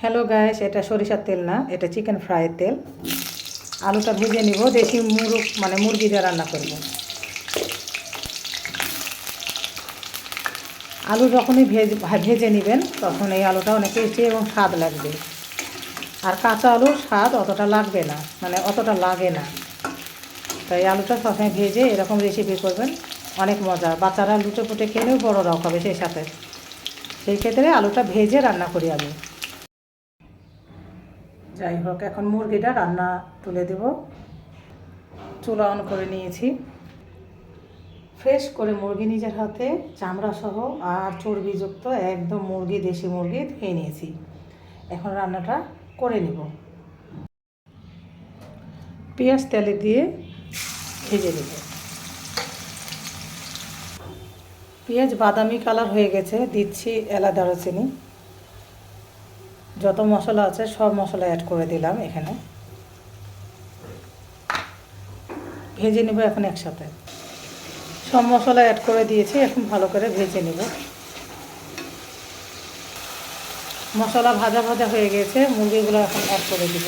Hello guys এটা সরিষার তেল না, এটা চিকেন ফ্রাইয়ের তেল। আলুটা ভেজে নিব, দেশি মুরগ মানে মুরগি দিয়ে রান্না করব। আলু যখনই ভেজ ভেজে নেবেন, তখন এই আলুটা অনেক টেস্টি এবং স্বাদ লাগবে। আর কাঁচা আলুর স্বাদ অতটা লাগবে না মানে অতটা লাগে না। তাই আলুটা সবসময় ভেজে এরকম রেসিপি করবেন, অনেক মজা। বাচ্চারা লুটে পুটে খেলেও বড়রাও খাবে সেই সাথে। সেই ক্ষেত্রে আলুটা ভেজে রান্না করি আমি। যাই হোক, এখন মুরগিটা রান্না তুলে দেব। চুলা অন করে নিয়েছি। ফ্রেশ করে মুরগি নিজের হাতে, চামড়া সহ আর চর্বিযুক্ত একদম মুরগি, দেশি মুরগি ধুয়ে নিয়েছি। এখন রান্নাটা করে নিব। পেঁয়াজ তেলে দিয়ে ভেজে নেব। পেঁয়াজ, বাদামি কালার হয়ে গেছে, দিচ্ছি এলা দারুচিনি। যত মশলা আছে, সব মশলা অ্যাড করে দিলাম এখানে। ভেজে নেব এখন একসাথে। সব মশলা অ্যাড করে দিয়েছি, এখন ভালো করে ভেজে নেব। মশলা ভাজা ভাজা হয়ে গেছে, মুরগিগুলো এখন অ্যাড করে দিব।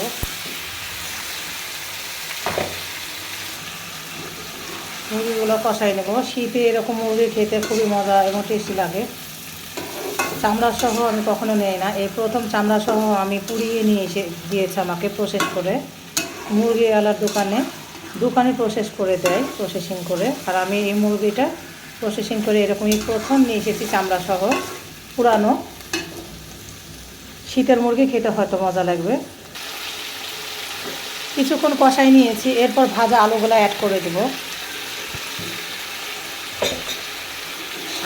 মুরগিগুলো কষাই নেব। শীতে এরকম মুরগি খেতে খুবই মজা এবং টেস্টি লাগে। চামড়া সহ আমি কখনো নেই না। এই প্রথম চামড়া সহ আমি পুড়িয়ে নিয়ে এসে দিয়েছে আমাকে প্রসেস করে। মুরগিওয়ালার দোকানে। দোকানে প্রসেস করে দেয় প্রসেসিং করে। আর আমি এই মুরগিটা প্রসেসিং করে এরকমই প্রথম নিয়ে এসেছি চামড়া সহ পুরানো। শীতের মুরগি খেতে হয়তো মজা লাগবে। কিছুক্ষণ কষাই নিয়েছি। এরপর ভাজা আলুগুলো অ্যাড করে দেবো।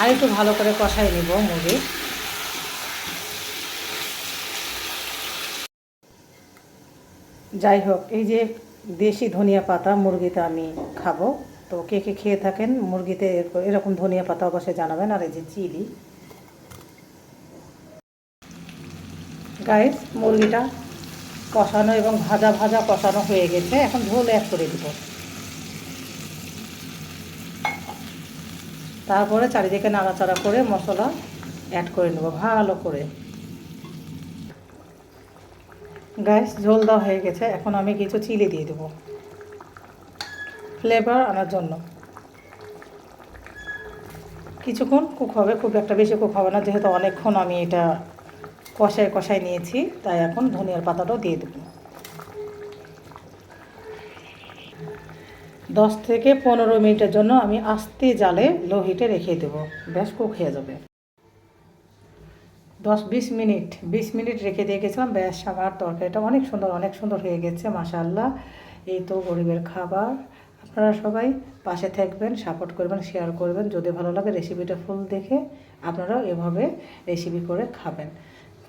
আর একটু ভালো করে কষাই নিব মুরগি যাই হোক এই যে দেশি ধনিয়া পাতা মুরগিতে আমি খাব। তো কে কে খেয়ে থাকেন মুরগিতে এরক- এরকম ধনিয়া পাতা অবশ্যই জানাবেন, আর এই যে চিলি। গাইস মুরগিটা কষানো এবং ভাজা ভাজা কষানো হয়ে গেছে। এখন ঝোল অ্যাড করে দিব। তারপরে চারিদিকে নাড়াচাড়া করে মশলা অ্যাড করে নেব, ভালো করে। গ্যাস ঝোল দেওয়া হয়ে গেছে, এখন আমি কিছু চিলি দিয়ে দেবো। ফ্লেভার আনার জন্য। কিছুক্ষণ কুক হবে, খুব একটা বেশি কুক হবে না, যেহেতু অনেকক্ষণ আমি এটা কষায় কষায় নিয়েছি, তাই এখন ধনিয়ার পাতাটাও দিয়ে দেবো। দশ থেকে পনেরো মিনিটের জন্য আমি আস্তে জালে লো হিটে রেখে দেবো। বেশ কুক হয়ে যাবে। দশ, বিশ মিনিট বিশ মিনিট রেখে দিয়ে গেছিলাম। ব্যাস, আমার তরকারিটা অনেক সুন্দর অনেক সুন্দর হয়ে গেছে মাশাল্লাহ এই তো গরিবের খাবার। আপনারা সবাই পাশে থাকবেন সাপোর্ট করবেন শেয়ার করবেন। যদি ভালো লাগে রেসিপিটা ফুল দেখে আপনারাও এভাবে রেসিপি করে খাবেন।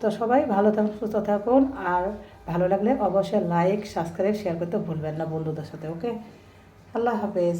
তো সবাই ভালো থাকুন, সুস্থ থাকুন। আর ভালো লাগলে অবশ্যই লাইক সাবস্ক্রাইব শেয়ার করতে ভুলবেন না বন্ধুদের সাথে ওকে আল্লাহ হাফেজ।